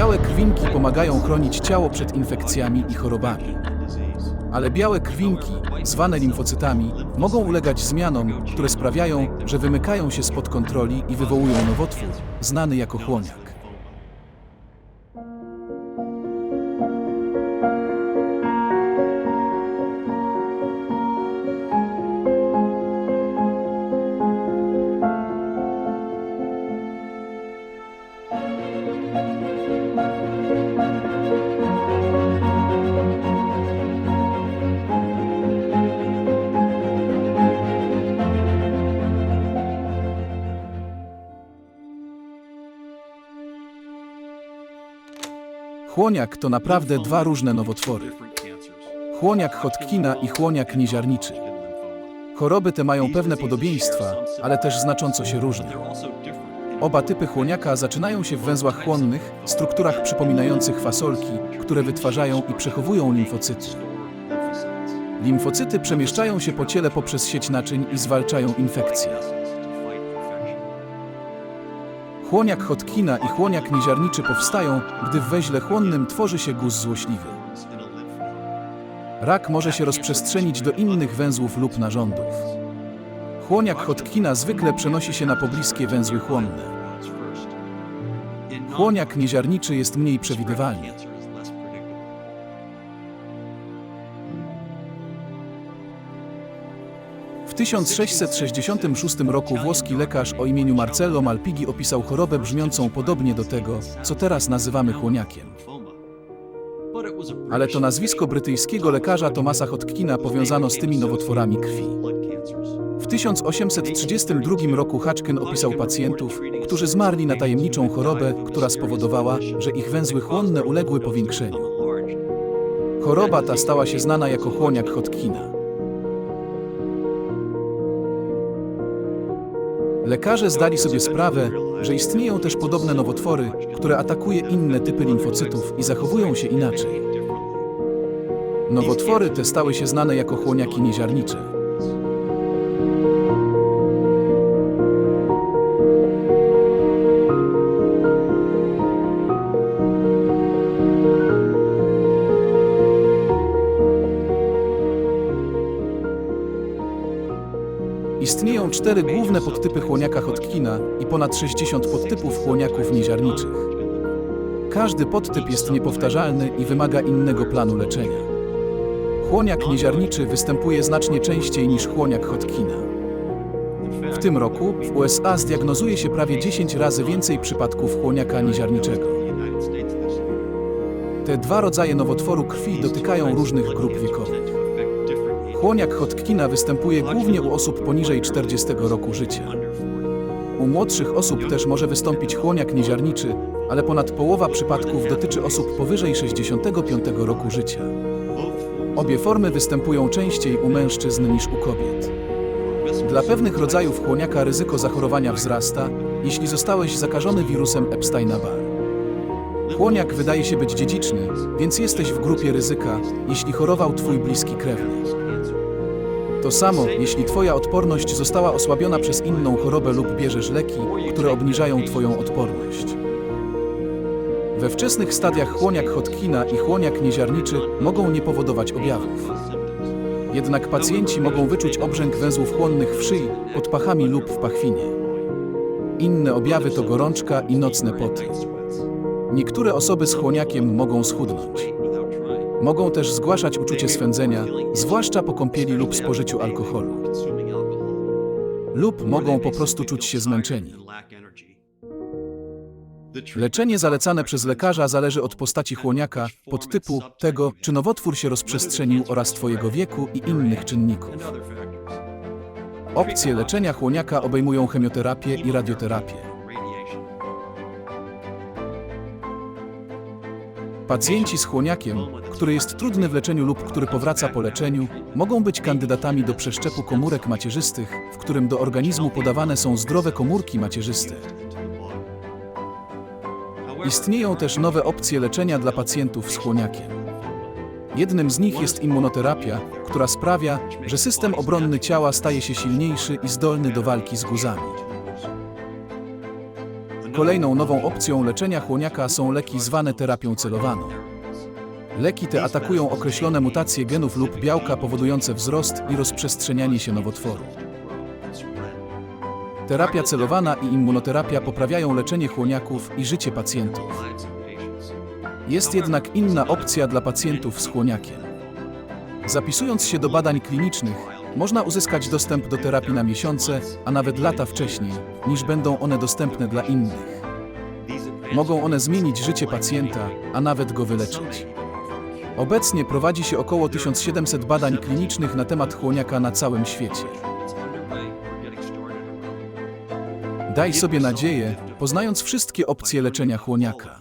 Białe krwinki pomagają chronić ciało przed infekcjami i chorobami. Ale białe krwinki, zwane limfocytami, mogą ulegać zmianom, które sprawiają, że wymykają się spod kontroli i wywołują nowotwór, znany jako chłoniak. Chłoniak to naprawdę dwa różne nowotwory. Chłoniak Hodgkina i chłoniak nieziarniczy. Choroby te mają pewne podobieństwa, ale też znacząco się różnią. Oba typy chłoniaka zaczynają się w węzłach chłonnych, strukturach przypominających fasolki, które wytwarzają i przechowują limfocyty. Limfocyty przemieszczają się po ciele poprzez sieć naczyń i zwalczają infekcje. Chłoniak Hodgkina i chłoniak nieziarniczy powstają, gdy w weźle chłonnym tworzy się guz złośliwy. Rak może się rozprzestrzenić do innych węzłów lub narządów. Chłoniak Hodgkina zwykle przenosi się na pobliskie węzły chłonne. Chłoniak nieziarniczy jest mniej przewidywalny. 1666 roku włoski lekarz o imieniu Marcello Malpighi opisał chorobę brzmiącą podobnie do tego, co teraz nazywamy chłoniakiem. Ale to nazwisko brytyjskiego lekarza Thomasa Hodgkina powiązano z tymi nowotworami krwi. W 1832 roku Hodgkin opisał pacjentów, którzy zmarli na tajemniczą chorobę, która spowodowała, że ich węzły chłonne uległy powiększeniu. Choroba ta stała się znana jako chłoniak Hodgkina. Lekarze zdali sobie sprawę, że istnieją też podobne nowotwory, które atakuje inne typy limfocytów i zachowują się inaczej. Nowotwory te stały się znane jako chłoniaki nieziarnicze. Istnieją cztery główne podtypy chłoniaka Hodgkina i ponad 60 podtypów chłoniaków nieziarniczych. Każdy podtyp jest niepowtarzalny i wymaga innego planu leczenia. Chłoniak nieziarniczy występuje znacznie częściej niż chłoniak Hodgkina. W tym roku w USA zdiagnozuje się prawie 10 razy więcej przypadków chłoniaka nieziarniczego. Te dwa rodzaje nowotworu krwi dotykają różnych grup wiekowych. Chłoniak Hodgkina występuje głównie u osób poniżej 40 roku życia. U młodszych osób też może wystąpić chłoniak nieziarniczy, ale ponad połowa przypadków dotyczy osób powyżej 65 roku życia. Obie formy występują częściej u mężczyzn niż u kobiet. Dla pewnych rodzajów chłoniaka ryzyko zachorowania wzrasta, jeśli zostałeś zakażony wirusem Epsteina-Barr. Chłoniak wydaje się być dziedziczny, więc jesteś w grupie ryzyka, jeśli chorował twój bliski krewny. To samo, jeśli Twoja odporność została osłabiona przez inną chorobę lub bierzesz leki, które obniżają Twoją odporność. We wczesnych stadiach chłoniak Hodgkina i chłoniak nieziarniczy mogą nie powodować objawów. Jednak pacjenci mogą wyczuć obrzęk węzłów chłonnych w szyi, pod pachami lub w pachwinie. Inne objawy to gorączka i nocne poty. Niektóre osoby z chłoniakiem mogą schudnąć. Mogą też zgłaszać uczucie swędzenia, zwłaszcza po kąpieli lub spożyciu alkoholu. Lub mogą po prostu czuć się zmęczeni. Leczenie zalecane przez lekarza zależy od postaci chłoniaka, podtypu, tego, czy nowotwór się rozprzestrzenił oraz Twojego wieku i innych czynników. Opcje leczenia chłoniaka obejmują chemioterapię i radioterapię. Pacjenci z chłoniakiem, który jest trudny w leczeniu lub który powraca po leczeniu, mogą być kandydatami do przeszczepu komórek macierzystych, w którym do organizmu podawane są zdrowe komórki macierzyste. Istnieją też nowe opcje leczenia dla pacjentów z chłoniakiem. Jednym z nich jest immunoterapia, która sprawia, że system obronny ciała staje się silniejszy i zdolny do walki z guzami. Kolejną nową opcją leczenia chłoniaka są leki zwane terapią celowaną. Leki te atakują określone mutacje genów lub białka powodujące wzrost i rozprzestrzenianie się nowotworu. Terapia celowana i immunoterapia poprawiają leczenie chłoniaków i życie pacjentów. Jest jednak inna opcja dla pacjentów z chłoniakiem. Zapisując się do badań klinicznych, można uzyskać dostęp do terapii na miesiące, a nawet lata wcześniej, niż będą one dostępne dla innych. Mogą one zmienić życie pacjenta, a nawet go wyleczyć. Obecnie prowadzi się około 1700 badań klinicznych na temat chłoniaka na całym świecie. Daj sobie nadzieję, poznając wszystkie opcje leczenia chłoniaka.